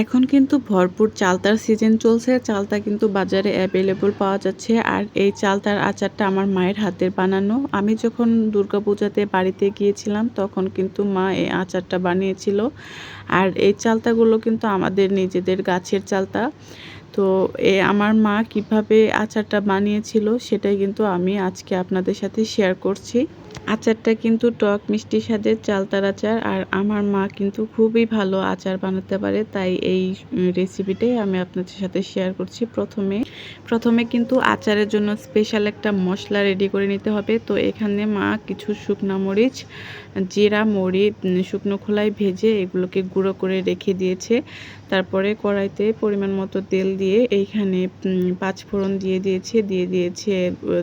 এখন কিন্তু ভরপুর চালতার সিজন চলছে। চালতা কিন্তু বাজারে অ্যাভেলেবল পাওয়া যাচ্ছে। আর এই চালতার আচারটা আমার মায়ের হাতের বানানো। আমি যখন দুর্গাপূজাতে বাড়িতে গিয়েছিলাম, তখন কিন্তু মা এই আচারটা বানিয়েছিল। আর এই চালতাগুলো কিন্তু আমাদের নিজেদের গাছের চালতা তো। এ আমার মা কীভাবে আচারটা বানিয়েছিল, সেটাই কিন্তু আমি আজকে আপনাদের সাথে শেয়ার করছি। আচারটা কিন্তু টক মিষ্টি স্বাদের চালতার আচার আর আমার মা কিন্তু খুবই ভালো আচার বানাতে পারে, তাই এই রেসিপিটাই আমি আপনাদের সাথে শেয়ার করছি প্রথমে। প্রথমে কিন্তু আচারের জন্য স্পেশাল একটা মশলা রেডি করে নিতে হবে। তো এখানে মা কিছু শুকনো মরিচ, জিরা মরি শুকনো খোলায় ভেজে এগুলোকে গুঁড়ো করে রেখে দিয়েছে। তারপরে কড়াইতে পরিমাণ মতো তেল দিয়ে এইখানে পাঁচফোড়ন দিয়ে দিয়েছে দিয়ে দিয়েছে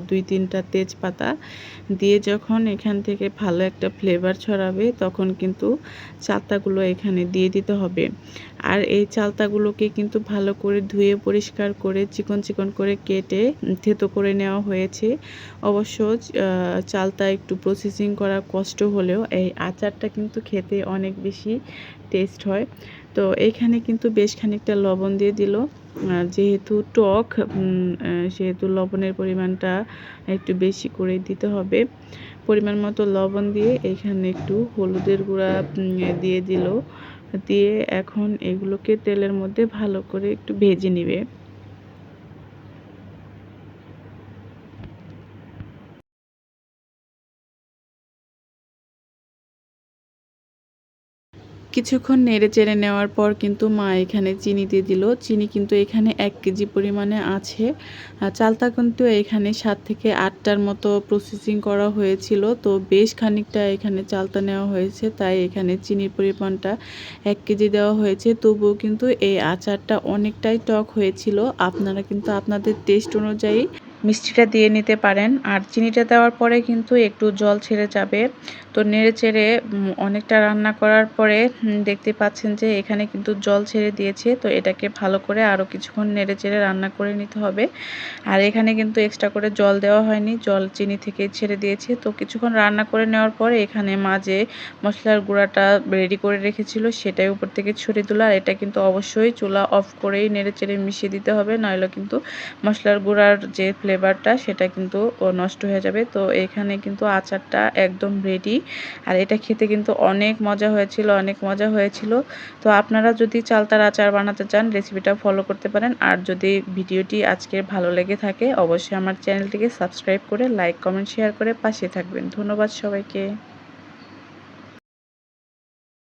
দুই তিনটা তেজপাতা। দিয়ে যখন এখান থেকে ভালো একটা ফ্লেভার ছড়াবে তখন কিন্তু চাতাগুলো এখানে দিয়ে দিতে হবে। আর এই চালতাগুলোকে কিন্তু ভালো করে ধুয়ে পরিষ্কার করে চিকন চিকন করে কেটে থেতো করে নেওয়া হয়েছে। অবশ্য চালতা একটু প্রসেসিং করা কষ্ট হলেও এই আচারটা কিন্তু খেতে অনেক বেশি টেস্ট হয়। তো এখানে কিন্তু বেশ খানিকটা লবণ দিয়ে দিল। যেহেতু টক সেহেতু লবণের পরিমাণটা একটু বেশি করে দিতে হবে। পরিমাণ মতো লবণ দিয়ে এখানে একটু হলুদের গুঁড়া দিয়ে দিল। দিয়ে এখন এগুলোকে তেলের মধ্যে ভালো করে একটু ভেজে নিবে। কিছুক্ষণ নেড়ে চেড়ে নেওয়ার পর কিন্তু মা এখানে চিনি দিয়ে দিল। চিনি কিন্তু এখানে এক কেজি পরিমাণে আছে। চালতা কিন্তু এখানে সাত থেকে আটটার মতো প্রসেসিং করা হয়েছিল। তো বেশ খানিকটা এখানে চালতা নেওয়া হয়েছে, তাই এখানে চিনির পরিমাণটা এক কেজি দেওয়া হয়েছে। তবুও কিন্তু এই আচারটা অনেকটাই টক হয়েছিল। আপনারা কিন্তু আপনাদের টেস্ট অনুযায়ী মিষ্টিটা দিয়ে নিতে পারেন। আর চিনিটা দেওয়ার পরে কিন্তু একটু জল ছেড়ে যাবে। তো নেড়ে চেড়ে অনেকটা রান্না করার পরে দেখতে পাচ্ছেন যে এখানে কিন্তু জল ছেড়ে দিয়েছে। তো এটাকে ভালো করে আরও কিছুক্ষণ নেড়ে চেড়ে রান্না করে নিতে হবে। আর এখানে কিন্তু এক্সট্রা করে জল দেওয়া হয়নি। জল চিনি থেকে ছেড়ে দিয়েছে। তো কিছুক্ষণ রান্না করে নেওয়ার পরে এখানে মাঝে মশলার গুঁড়াটা রেডি করে রেখেছিল সেটাই উপর থেকে ছড়িয়ে দিল। আর এটা কিন্তু অবশ্যই চুলা অফ করেই নেড়ে চেড়ে মিশিয়ে দিতে হবে। নইলে কিন্তু মশলার গুঁড়ার যে ফ্লেভারটা সেটা কিন্তু নষ্ট হয়ে যাবে। তো এখানে কিন্তু আচারটা একদম রেডি আর এটা খেতে কিন্তু অনেক মজা হয়েছিল, অনেক মজা হয়েছিল। তো আপনারা যদি চালতার আচার বানাতে চান রেসিপিটা ফলো করতে পারেন। আর যদি ভিডিওটি আজকের ভালো লেগে থাকে, অবশ্যই আমার চ্যানেলটিকে সাবস্ক্রাইব করে লাইক কমেন্ট শেয়ার করে পাশে থাকবেন। ধন্যবাদ সবাইকে।